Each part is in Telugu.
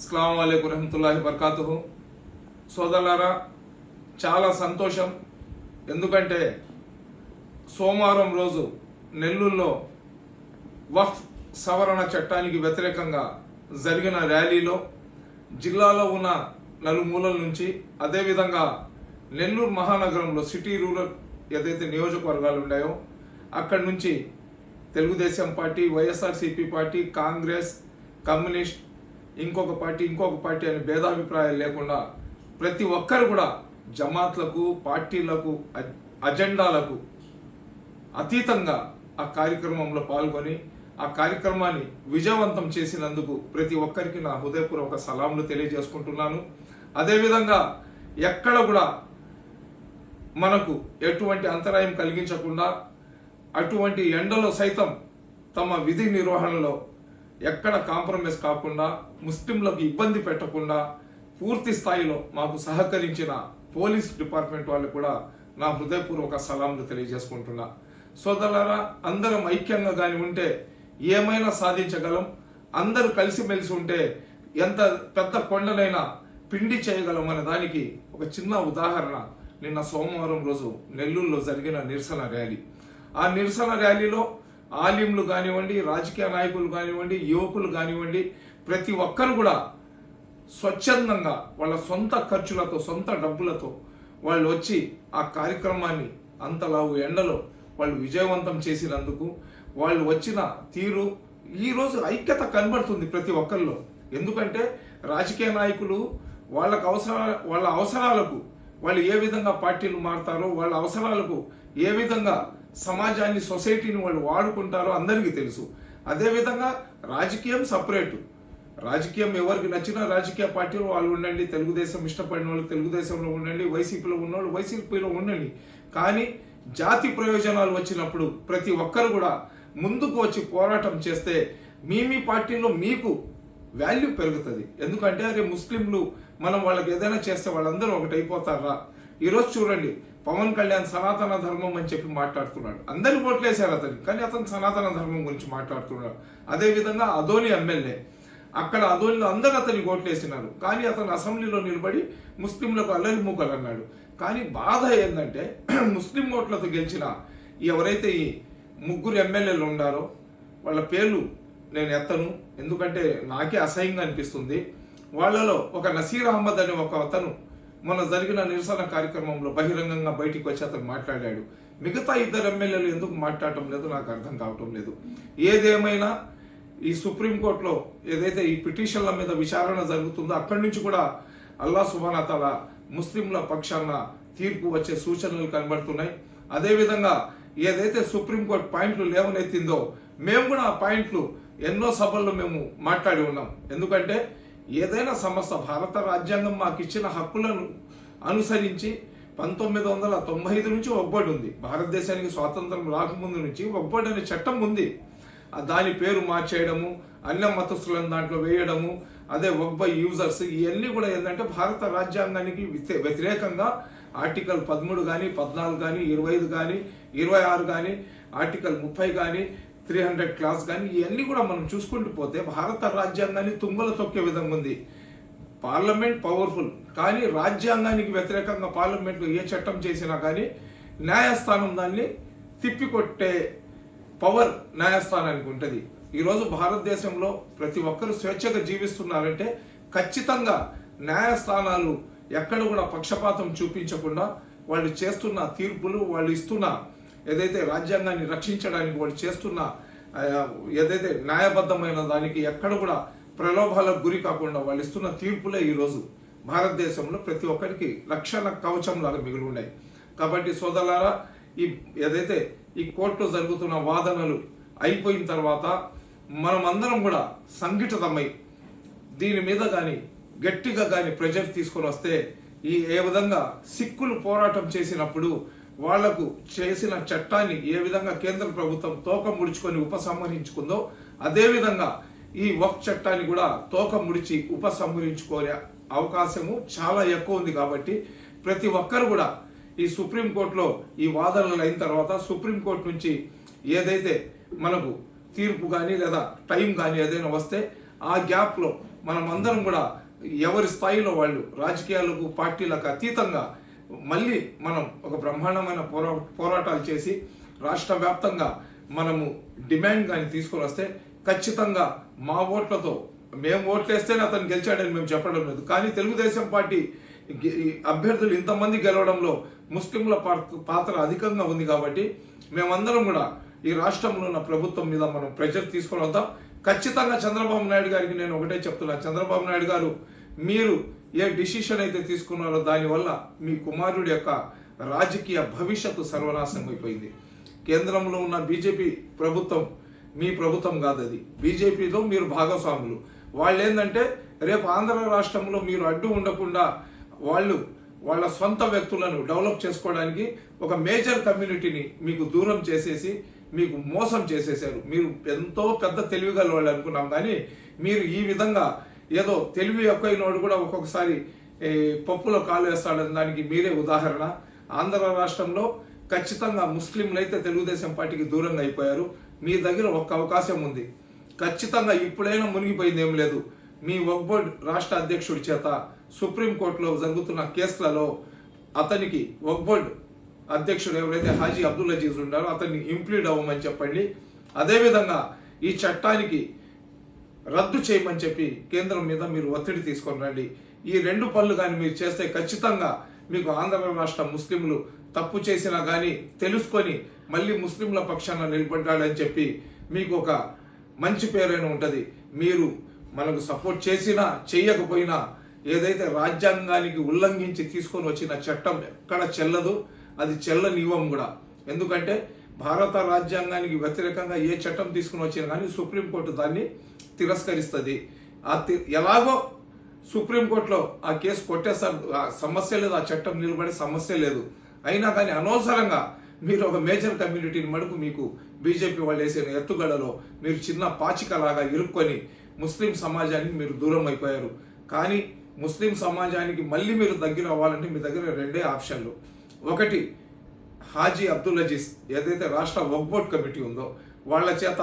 అస్సలం అయికు రహమతుల్లాహి బర్కాతుహు సోదరులారా చాలా సంతోషం. ఎందుకంటే సోమవారం రోజు నెల్లూరులో వక్ఫ్ సవరణ చట్టానికి వ్యతిరేకంగా జరిగిన ర్యాలీలో జిల్లాలో ఉన్న నలుమూలల నుంచి అదేవిధంగా నెల్లూరు మహానగరంలో సిటీ రూరల్ ఏదైతే నియోజకవర్గాలు ఉన్నాయో అక్కడి నుంచి Telugu Desam party YSRCP party Congress communist ఇంకొక పార్టీ ఇంకొక పార్టీ అనే భేదాభిప్రాయాలు లేకుండా ప్రతి ఒక్కరు కూడా జమాత్లకు పార్టీలకు అజెండాలకు అతీతంగా ఆ కార్యక్రమంలో పాల్గొని ఆ కార్యక్రమాన్ని విజయవంతం చేసినందుకు ప్రతి ఒక్కరికి నా హృదయపూర్వక సలాంలు తెలియజేసుకుంటున్నాను. అదేవిధంగా ఎక్కడ కూడా మనకు ఎటువంటి అంతరాయం కలిగించకుండా అటువంటి ఎండలో సైతం తమ విధి నిర్వహణలో ఎక్కడ కాంప్రమైజ్ కాకుండా ముస్లింలకు ఇబ్బంది పెట్టకుండా పూర్తి స్థాయిలో మాకు సహకరించిన పోలీస్ డిపార్ట్మెంట్ వాళ్ళు కూడా నా హృదయపూర్వక సలాంలు తెలియజేసుకుంటున్నా. సోదరులారా అందరం ఐక్యంగా గాని ఉంటే ఏమైనా సాధించగలం? అందరూ కలిసిమెలిసి ఉంటే ఎంత పెద్ద కొండనైనా పిండి చేయగలం అనే దానికి ఒక చిన్న ఉదాహరణ నిన్న సోమవారం రోజు నెల్లూరులో జరిగిన నిరసన ర్యాలీ. ఆ నిరసన ర్యాలీలో ఆలింలు కానివ్వండి రాజకీయ నాయకులు కానివ్వండి యువకులు కానివ్వండి ప్రతి ఒక్కరు కూడా స్వచ్ఛందంగా వాళ్ళ సొంత ఖర్చులతో సొంత డబ్బులతో వాళ్ళు వచ్చి ఆ కార్యక్రమాన్ని అంతలావు ఎండలో వాళ్ళు విజయవంతం చేసినందుకు వాళ్ళు వచ్చిన తీరు ఈ రోజు ఐక్యత కనబడుతుంది ప్రతి ఒక్కరిలో. ఎందుకంటే రాజకీయ నాయకులు వాళ్ళకు అవసరాల వాళ్ళ అవసరాలకు వాళ్ళు ఏ విధంగా పార్టీలు మారుతారో వాళ్ళ అవసరాలకు ఏ విధంగా సమాజాన్ని సొసైటీని వాళ్ళు వాడుకుంటారో అందరికీ తెలుసు. అదేవిధంగా రాజకీయం సపరేటు. రాజకీయం ఎవరికి నచ్చిన రాజకీయ పార్టీలో వాళ్ళు ఉండండి తెలుగుదేశం ఇష్టపడిన వాళ్ళు తెలుగుదేశంలో ఉండండి వైసీపీలో ఉన్నవాళ్ళు వైసీపీలో ఉండండి. కానీ జాతి ప్రయోజనాలు వచ్చినప్పుడు ప్రతి ఒక్కరు కూడా ముందుకు వచ్చి పోరాటం చేస్తే మీ మీ పార్టీలో మీకు వాల్యూ పెరుగుతుంది. ఎందుకంటే అరే ముస్లింలు మనం వాళ్ళకి ఏదైనా చేస్తే వాళ్ళందరూ ఒకటైపోతారా? ఈరోజు చూడండి పవన్ కళ్యాణ్ సనాతన ధర్మం అని చెప్పి మాట్లాడుతున్నాడు. అందరి ఓట్లేశారు అతను కానీ అతను సనాతన ధర్మం గురించి మాట్లాడుతున్నాడు. అదేవిధంగా అదోని ఎమ్మెల్యే. అక్కడ అదోనిలో అందరూ అతనికి ఓట్లేసినారు. కానీ అతను అసెంబ్లీలో నిలబడి ముస్లింలకు అల్లరి మూకలు అన్నాడు. కానీ బాధ ఏంటంటే ముస్లిం ఓట్లతో గెలిచిన ఎవరైతే ఈ ముగ్గురు ఎమ్మెల్యేలు ఉన్నారో వాళ్ళ పేర్లు నేను ఎత్తను. ఎందుకంటే నాకే అసహ్యంగా అనిపిస్తుంది. వాళ్ళలో ఒక నసీర్ అహ్మద్ అనే ఒక అతను మొన్న జరిగిన నిరసన కార్యక్రమంలో బహిరంగంగా బయటికి వచ్చి అతను మాట్లాడాడు. మిగతా ఇద్దరు ఎమ్మెల్యేలు ఎందుకు మాట్లాడటం లేదు? నాకు అర్థం కావటం లేదు. ఏదేమైనా ఈ సుప్రీంకోర్టులో ఏదైతే ఈ పిటిషన్ల మీద విచారణ జరుగుతుందో అక్కడి నుంచి కూడా అల్లా సుభానతల ముస్లింల పక్షాన తీర్పు వచ్చే సూచనలు కనబడుతున్నాయి. అదేవిధంగా ఏదైతే సుప్రీంకోర్టు పాయింట్లు లేవనెత్తిందో మేము కూడా ఆ పాయింట్లు ఎన్నో సభల్లో మేము మాట్లాడి ఉన్నాం. ఎందుకంటే ఏదైనా సంస్థ భారత రాజ్యాంగం మాకు ఇచ్చిన హక్కులను అనుసరించి పంతొమ్మిది వందల తొంభై ఐదు నుంచి ఒబ్బడి ఉంది. భారతదేశానికి స్వాతంత్రం రాకముందు నుంచి ఒబ్బడి అనే చట్టం ఉంది. దాని పేరు మార్చేయడము అన్య మతస్థులను దాంట్లో వేయడము అదే ఒబ్బ యూజర్స్ ఇవన్నీ కూడా ఏంటంటే భారత రాజ్యాంగానికి వ్యతిరేకంగా ఆర్టికల్ పదమూడు కానీ పద్నాలుగు కానీ ఇరవై ఐదు కానీ ఇరవై ఆరు కానీ ఆర్టికల్ ముప్పై కానీ త్రీ హండ్రెడ్ క్లాస్ కానీ ఇవన్నీ కూడా మనం చూసుకుంటూ పోతే భారత రాజ్యాంగాన్ని తుంగలు తొక్కే విధంగా ఉంది. పార్లమెంట్ పవర్ఫుల్ కానీ రాజ్యాంగానికి వ్యతిరేకంగా పార్లమెంట్లో ఏ చట్టం చేసినా కానీ న్యాయస్థానం దాన్ని తిప్పికొట్టే పవర్ న్యాయస్థానానికి ఉంటుంది. ఈరోజు భారతదేశంలో ప్రతి ఒక్కరు స్వేచ్ఛగా జీవిస్తున్నారంటే ఖచ్చితంగా న్యాయస్థానాలు ఎక్కడ కూడా పక్షపాతం చూపించకుండా వాళ్ళు చేస్తున్న తీర్పులు వాళ్ళు ఇస్తున్న ఏదైతే రాజ్యాంగాన్ని రక్షించడానికి వాళ్ళు చేస్తున్న ఏదైతే న్యాయబద్ధమైన దానికి ఎక్కడ కూడా ప్రలోభాలకు గురి కాకుండా వాళ్ళు ఇస్తున్న తీర్పులే ఈరోజు భారతదేశంలో ప్రతి ఒక్కరికి రక్షణ కవచం లాగా మిగిలి ఉన్నాయి. కాబట్టి సోదరులారా ఈ ఏదైతే ఈ కోర్టులో జరుగుతున్న వాదనలు అయిపోయిన తర్వాత మనమందరం కూడా సంఘటితమై దీని మీద కానీ గట్టిగా కానీ ప్రెజర్ తీసుకొని వస్తే ఈ ఏ విధంగా సిక్కులు పోరాటం చేసినప్పుడు వాళ్ళకు చేసిన చట్టాన్ని ఏ విధంగా కేంద్ర ప్రభుత్వం తోక ముడుచుకొని ఉపసంహరించుకుందో అదే విధంగా ఈ వక్ చట్టాన్ని కూడా తోక ముడిచి ఉపసంహరించుకోలే అవకాశము చాలా ఎక్కువ ఉంది కాబట్టి ప్రతి ఒక్కరు కూడా ఈ సుప్రీంకోర్టులో ఈ వాదనలు అయిన తర్వాత సుప్రీంకోర్టు నుంచి ఏదైతే మనకు తీర్పు కానీ లేదా టైం కానీ ఏదైనా వస్తే ఆ గ్యాప్లో మనం అందరం కూడా ఎవరి స్థాయిలో వాళ్ళు రాజకీయాలకు పార్టీలకు అతీతంగా మళ్ళీ మనం ఒక బ్రహ్మాండమైన పోరా పోరాటాలు చేసి రాష్ట్ర వ్యాప్తంగా మనము డిమాండ్ కానీ తీసుకొని వస్తే ఖచ్చితంగా మా ఓట్లతో మేము ఓట్లేస్తేనే అతను గెలిచాడని మేము చెప్పడం లేదు. కానీ తెలుగుదేశం పార్టీ ఈ అభ్యర్థులు ఇంతమంది గెలవడంలో ముస్లింల పాత్ర పాత్ర అధికంగా ఉంది కాబట్టి మేమందరం కూడా ఈ రాష్ట్రంలో ఉన్న ప్రభుత్వం మీద మనం ప్రెషర్ తీసుకొని వద్దాం. ఖచ్చితంగా చంద్రబాబు నాయుడు గారికి నేను ఒకటే చెప్తున్నా. చంద్రబాబు నాయుడు గారు మీరు ఏ డిసిషన్ అయితే తీసుకున్నారో దానివల్ల మీ కుమారుడి యొక్క రాజకీయ భవిష్యత్తు సర్వనాశనం అయిపోయింది. కేంద్రంలో ఉన్న బీజేపీ ప్రభుత్వం మీ ప్రభుత్వం కాదు అది. బీజేపీతో మీరు భాగస్వాములు. వాళ్ళు ఏంటంటే రేపు ఆంధ్ర రాష్ట్రంలో మీరు అడ్డు ఉండకుండా వాళ్ళు వాళ్ళ సొంత వ్యక్తులను డెవలప్ చేసుకోవడానికి ఒక మేజర్ కమ్యూనిటీని మీకు దూరం చేసేసి మీకు మోసం చేసేసారు మీరు ఎంతో పెద్ద తెలివిగల వాళ్ళు అనుకున్నాం కానీ మీరు ఈ విధంగా ఏదో తెలివి ఎక్కువైనోడు కూడా ఒక్కొక్కసారి పప్పులో కాలు వేస్తాడని దానికి మీరే ఉదాహరణ. ఆంధ్ర రాష్ట్రంలో ఖచ్చితంగా ముస్లింలు అయితే తెలుగుదేశం పార్టీకి దూరంగా అయిపోయారు. మీ దగ్గర ఒక్క అవకాశం ఉంది. ఖచ్చితంగా ఇప్పుడైనా మునిగిపోయింది ఏం లేదు. మీ వక్బోర్డ్ రాష్ట్ర అధ్యక్షుడి చేత సుప్రీంకోర్టులో జరుగుతున్న కేసులలో అతనికి వక్బోర్డ్ అధ్యక్షుడు ఎవరైతే హాజీ అబ్దుల్ అజీజ్ ఉన్నారో అతన్ని ఇంప్లీడ్ అవ్వమని చెప్పండి. అదేవిధంగా ఈ చట్టానికి రద్దు చేయమని చెప్పి కేంద్రం మీద మీరు ఒత్తిడి తీసుకొని రండి. ఈ రెండు పనులు కానీ మీరు చేస్తే ఖచ్చితంగా మీకు ఆంధ్ర రాష్ట్ర ముస్లింలు తప్పు చేసినా కానీ తెలుసుకొని మళ్ళీ ముస్లింల పక్షాన నిలబడ్డాడని చెప్పి మీకు ఒక మంచి పేరైన ఉంటుంది. మీరు మనకు సపోర్ట్ చేసినా చేయకపోయినా ఏదైతే రాజ్యాంగానికి ఉల్లంఘించి తీసుకొని వచ్చిన చట్టం ఎక్కడ చెల్లదు. అది చెల్లనివ్వం కూడా. ఎందుకంటే భారత రాజ్యాంగానికి వ్యతిరేకంగా ఏ చట్టం తీసుకుని వచ్చినా కానీ సుప్రీంకోర్టు దాన్ని తిరస్కరిస్తుంది. ఆ తి- ఎలాగో సుప్రీంకోర్టులో ఆ కేసు కొట్టేస్తారు ఆ సమస్య లేదు ఆ చట్టం నిలబడే సమస్య లేదు. అయినా కానీ అనవసరంగా మీరు ఒక మేజర్ కమ్యూనిటీని మడుకు మీకు బీజేపీ వాళ్ళు వేసిన ఎత్తుగడలో మీరు చిన్న పాచికలాగా ఇరుక్కొని ముస్లిం సమాజానికి మీరు దూరం అయిపోయారు. కానీ ముస్లిం సమాజానికి మళ్ళీ మీరు దగ్గర అవ్వాలంటే మీ దగ్గర రెండే ఆప్షన్లు. ఒకటి హాజీ అబ్దుల్ అజీజ్ ఏదైతే రాష్ట్ర వక్బోర్డ్ కమిటీ ఉందో వాళ్ళ చేత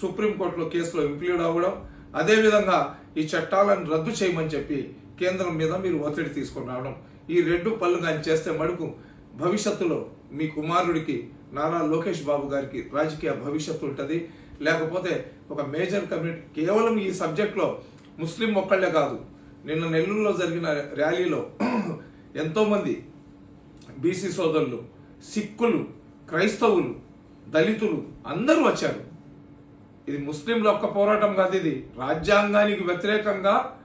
సుప్రీంకోర్టులో కేసులో ఇంక్లూడ్ అవ్వడం అదేవిధంగా ఈ చట్టాలను రద్దు చేయమని చెప్పి కేంద్రం మీద మీరు ఒత్తిడి తీసుకొని రావడం. ఈ రెండు పనులు కానీ చేస్తే మడుకు భవిష్యత్తులో మీ కుమారుడికి నారా లోకేష్ బాబు గారికి రాజకీయ భవిష్యత్తు ఉంటుంది. లేకపోతే ఒక మేజర్ కమ్యూనిటీ కేవలం ఈ సబ్జెక్ట్లో ముస్లిం ఒక్కళ్ళే కాదు. నిన్న నెల్లూరులో జరిగిన ర్యాలీలో ఎంతోమంది బీసీ సోదరులు సిక్కులు క్రైస్తవులు దళితులు అందరూ వచ్చారు. ఇది ముస్లింల ఒక్క పోరాటం కాదు ఇది. రాజ్యాంగానికి వ్యతిరేకంగా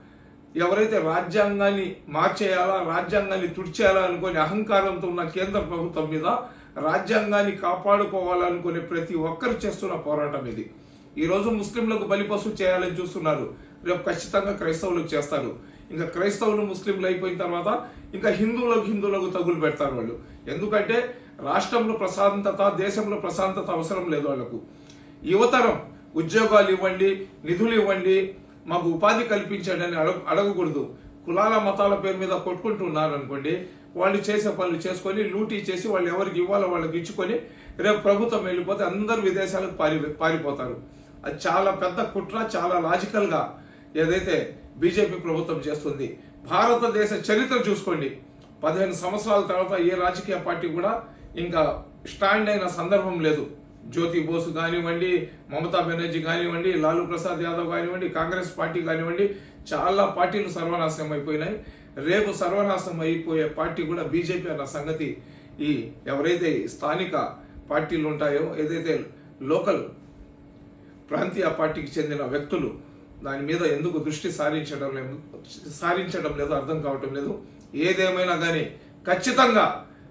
ఎవరైతే రాజ్యాంగాన్ని మార్చేయాలా రాజ్యాంగాన్ని తుడిచేయాలా అనుకునే అహంకారంతో ఉన్న కేంద్ర ప్రభుత్వం మీద రాజ్యాంగాన్ని కాపాడుకోవాలనుకునే ప్రతి ఒక్కరు చేస్తున్న పోరాటం ఇది. ఈరోజు ముస్లింలకు బలిపశు చేయాలని చూస్తున్నారు. రేపు ఖచ్చితంగా క్రైస్తవులకు చేస్తారు. ఇంకా క్రైస్తవులు ముస్లింలు అయిపోయిన తర్వాత ఇంకా హిందువులకు హిందువులకు తగులు పెడతారు వాళ్ళు. ఎందుకంటే రాష్ట్రంలో ప్రశాంతత దేశంలో ప్రశాంతత అవసరం లేదు వాళ్ళకు. యువతరం ఉద్యోగాలు ఇవ్వండి నిధులు ఇవ్వండి మాకు ఉపాధి కల్పించండి అని అడగ అడగకూడదు. కులాల మతాల పేరు మీద కొట్టుకుంటున్నారు అనుకోండి వాళ్ళు చేసే పనులు చేసుకొని లూటీ చేసి వాళ్ళు ఎవరికి ఇవ్వాలో వాళ్ళకి ఇచ్చుకొని రేపు ప్రభుత్వం వెళ్ళిపోతే అందరు విదేశాలకు పారి పారిపోతారు. అది చాలా పెద్ద కుట్ర చాలా లాజికల్గా ఏదైతే బీజేపీ ప్రభుత్వం చేస్తుంది. భారతదేశ చరిత్ర చూసుకోండి. పదిహేను సంవత్సరాల తర్వాత ఏ రాజకీయ పార్టీ కూడా ఇంకా స్టాండ్ అయిన సందర్భం లేదు. జ్యోతి బోసు కానివ్వండి మమతా బెనర్జీ కానివ్వండి లాలూ ప్రసాద్ యాదవ్ కానివ్వండి కాంగ్రెస్ పార్టీ కానివ్వండి చాలా పార్టీలు సర్వనాశనం అయిపోయినాయి. రేపు సర్వనాశనం అయిపోయే పార్టీ కూడా బీజేపీ అన్న సంగతి ఈ ఎవరైతే స్థానిక పార్టీలు ఉంటాయో ఏదైతే లోకల్ ప్రాంతీయ పార్టీకి చెందిన వ్యక్తులు దాని మీద ఎందుకు దృష్టి సారించడం లేదు సారించడం లేదు అర్థం కావటం లేదు. ఏదేమైనా కానీ ఖచ్చితంగా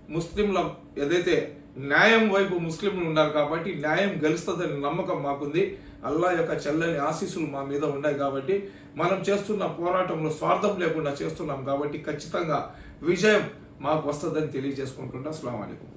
ముస్లింల ఏదైతే న్యాయం వైపు ముస్లింలు ఉన్నారు కాబట్టి న్యాయం గెలుస్తుందని నమ్మకం మాకుంది. అల్లా యొక్క చల్లని ఆశీస్సులు మా మీద ఉన్నాయి కాబట్టి మనం చేస్తున్న పోరాటంలో స్వార్థం లేకుండా చేస్తున్నాం కాబట్టి ఖచ్చితంగా విజయం మాకు వస్తుందని తెలియజేసుకుంటుంటా. అస్సలం అయికం